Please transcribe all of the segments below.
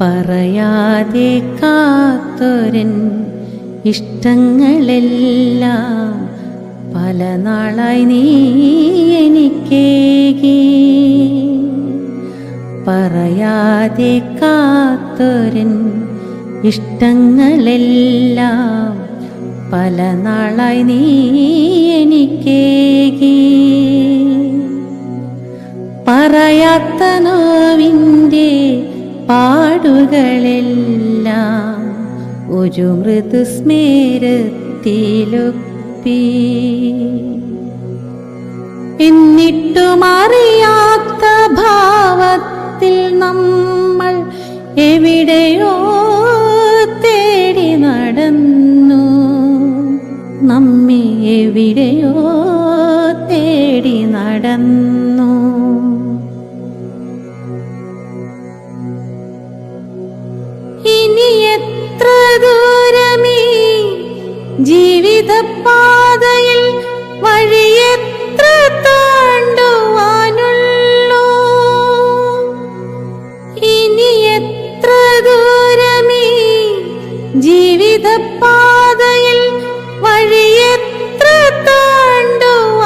പറയാതെ കാത്തൊരൻ ഇഷ്ടങ്ങളെല്ലാം പല നാളായി നീ എനിക്കേകി. പറയാതെ കാത്തൊരൻ ഇഷ്ടങ്ങളെല്ലാം പല നാളായി നീ എനിക്കേകി. പറയാത്ത നോവിന്റെ പാടുകളെല്ലാം ഒരു മൃദുസ്മേരത്തിലൊപ്പി. എന്നിട്ടും അറിയാത്ത ഭാവത്തിൽ നമ്മൾ എവിടെയോ തേടി നടന്നു. നമ്മെ എവിടെയോ തേടി നടന്നു. ജീവിതപാതയിൽ വഴിയെത്ര താണ്ടുവാനുള്ളൂ? ഇനി എത്ര ദൂരമീ ജീവിതപാതയിൽ വഴിയെത്ര താണ്ടുവാനുള്ളൂ?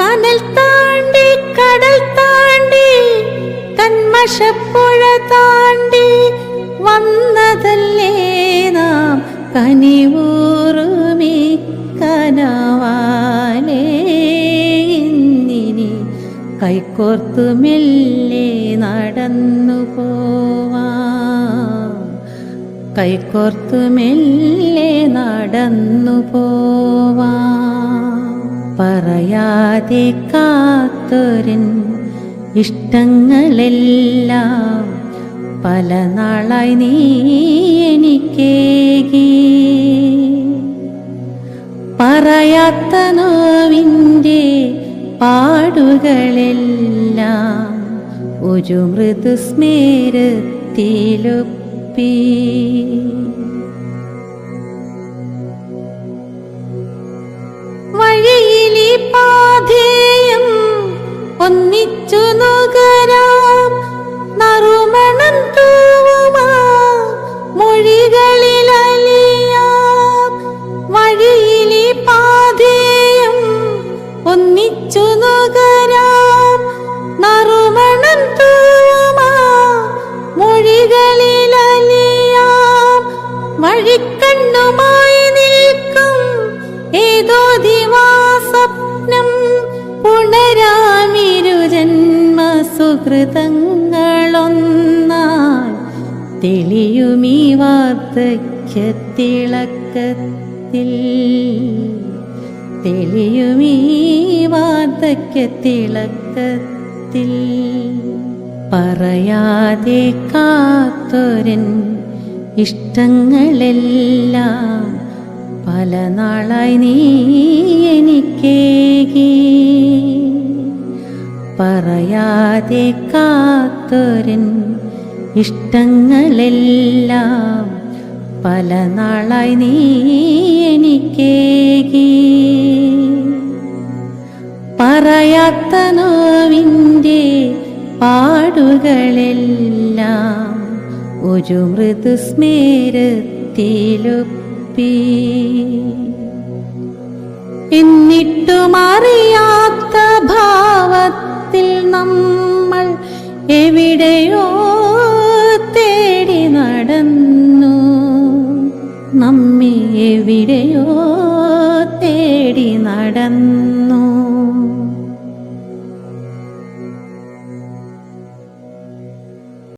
കനൽ താണ്ടി കടൽ താണ്ടി കന്മഷപ്പുഴ താണ്ടി വന്നതല്ലേ കനിവൂറുമി കനവാലേ ഇന്നിനി കൈകോർത്തു മെല്ലെ നടന്നു പോവാ കൈക്കോർത്തു മെല്ലെ നടന്നു പോവാ പറയാതെ കാത്തൊരൻ ഇഷ്ടങ്ങളെല്ലാം പല നാളായി നീ എനിക്കേകി നോവിന്റെ പാടുകളെല്ലാം ഒരു മൃദുസ്മേരത്തിലൊപ്പി. വഴിയിലെ പാധേയം ഒന്നിച്ചു നുകരാം ഒന്നിച്ചു നുകരാം നറുമണം തൂമാ മൊഴികളിലലിയാം വഴിക്കണ്ണുമായി നിൽക്കും. ഏതോ ദിവാസ്വപ്നം പുണരാമിരു ജന്മ സുഹൃതങ്ങളൊന്നായി തെളിയുമീ വാർദ്ധക്യത്തിളക്കത്തിൽ. തെളിയുമീ വാർദ്ധക്യത്തിളക്കത്തിൽ പറയാതെ കാത്തൊരൻ ഇഷ്ടങ്ങളെല്ലാം പല നാളായി നീ എനിക്കേകി. പറയാതെ കാത്തൊരൻ ഇഷ്ടങ്ങളെല്ലാം പല നാളായി നീ എനിക്കേകി. പറയാത്ത പാടുകളെല്ലാം ഒരു മൃദുസ്മേരത്തിലൊപ്പി. എന്നിട്ടും അറിയാത്ത ഭാവത്തിൽ നമ്മൾ എവിടെയോ എവിടെയോ തേടി നടന്നു.